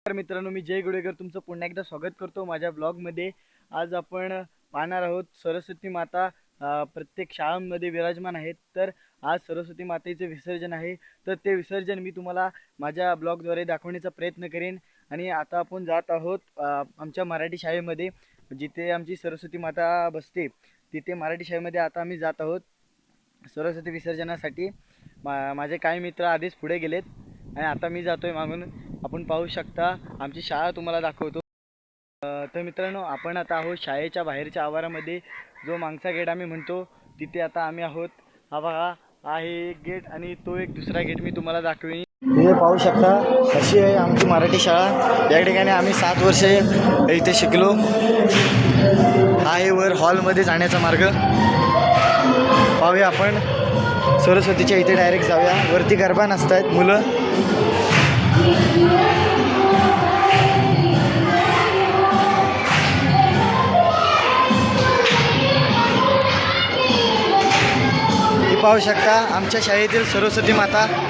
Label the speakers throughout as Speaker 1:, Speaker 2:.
Speaker 1: नमस्कार मित्रांनो मी जय गुडेकर तुमचं पुन्हा एकदा स्वागत करतो माझ्या ब्लॉगमध्ये. आज आपण पाहणार आहोत सरस्वती माता प्रत्येक शाळांमध्ये विराजमान आहेत. तर आज सरस्वती मातेचे विसर्जन आहे. तर ते विसर्जन मी तुम्हाला माझ्या ब्लॉगद्वारे दाखवण्याचा प्रयत्न करेन. आणि आता आपण जात आहोत आमच्या मराठी शाळेमध्ये जिथे आमची सरस्वती माता बसते तिथे मराठी शाळेमध्ये आता आम्ही जात आहोत. सरस्वती विसर्जनासाठी मा माझे काही मित्र आधीच पुढे गेलेत. आणि आता मी जातो आहे मागून. आपण पाहू शकता आमची शाळा तुम्हाला दाखवतो. तर मित्रांनो आपण आता आहोत शाळेच्या बाहेरच्या आवारामध्ये. जो मागचा गेट आम्ही म्हणतो तिथे आता आम्ही आहोत. हा बघा हा हे एक गेट आणि तो एक दुसरा गेट मी तुम्हाला दाखवेन. तुम्ही पाहू शकता अशी आहे आमची मराठी शाळा. या ठिकाणी आम्ही सात वर्षे इथे शिकलो. हा आहे वर हॉलमध्ये जाण्याचा मार्ग. पाहूया आपण. सरस्वतीच्या इथे डायरेक्ट जाऊया. वरती गरबा नसतायत मुलं. पाहू शकता आमच्या शाळेतील सरस्वती माता.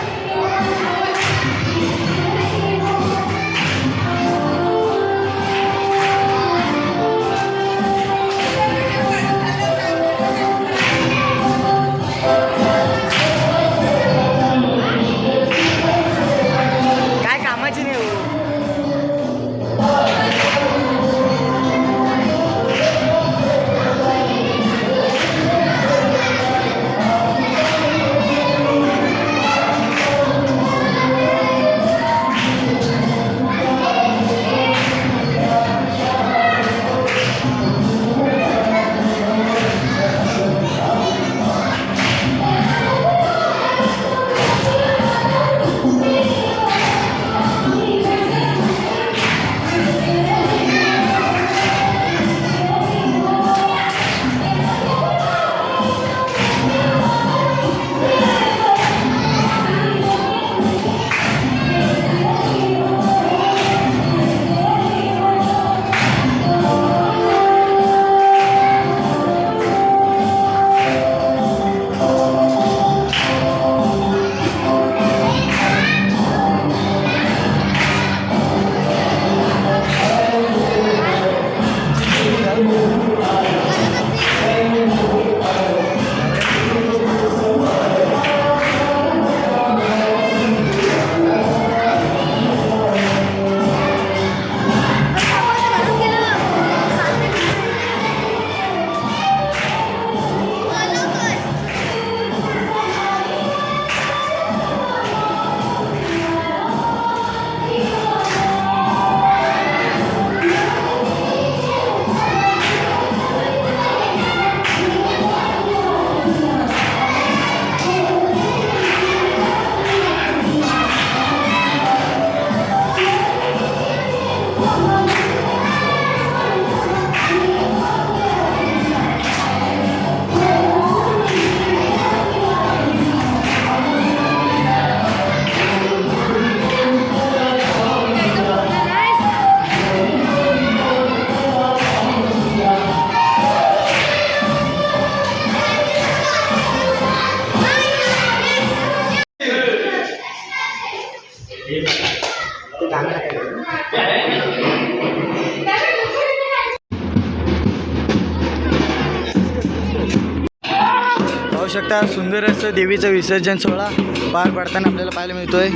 Speaker 1: शकता सुंदर असं देवीचं विसर्जन सोहळा पार पडताना आपल्याला पाहायला मिळतोय.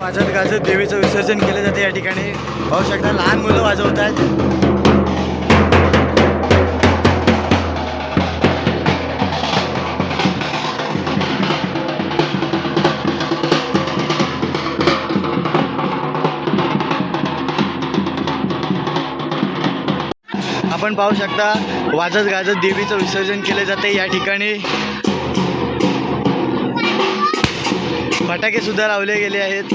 Speaker 1: वाजत गाजत देवीचं विसर्जन केलं जाते या ठिकाणी. पाहू शकता लहान मुलं वाजवत आहेत. आपण पाहू शकता वाजत गाजत देवीचं विसर्जन केले जाते या ठिकाणी. फटाके सुद्धा लावले गेले आहेत.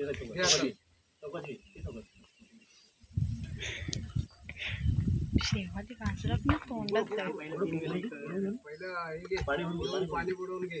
Speaker 2: हे आता.
Speaker 3: शेवाली बाजूला पण तोंडात जाईल.
Speaker 2: पहिलं हे घे पाणी पाणी बुडवून घे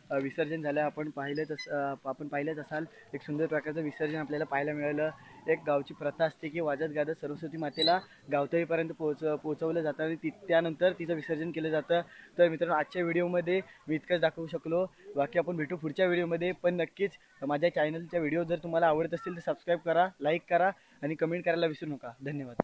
Speaker 1: विसर्जन झालं. आपण पाहिलंच अस आपण पाहिलंच असाल एक सुंदर प्रकारचं विसर्जन आपल्याला पाहायला मिळालं. एक गावची प्रथा असते की वाजत गाजत सरस्वती मातेला गावतळीपर्यंत पोहोच पोहोचवलं जातं आणि ति त्यानंतर तिचं विसर्जन केलं जातं. तर मित्रांनो आजच्या व्हिडिओमध्ये मी इतकंच दाखवू शकलो. बाकी आपण भेटू पुढच्या व्हिडिओमध्ये. पण नक्कीच माझ्या चॅनलच्या व्हिडिओ जर तुम्हाला आवडत असतील तर सबस्क्राईब करा लाईक करा आणि कमेंट करायला विसरू नका. धन्यवाद.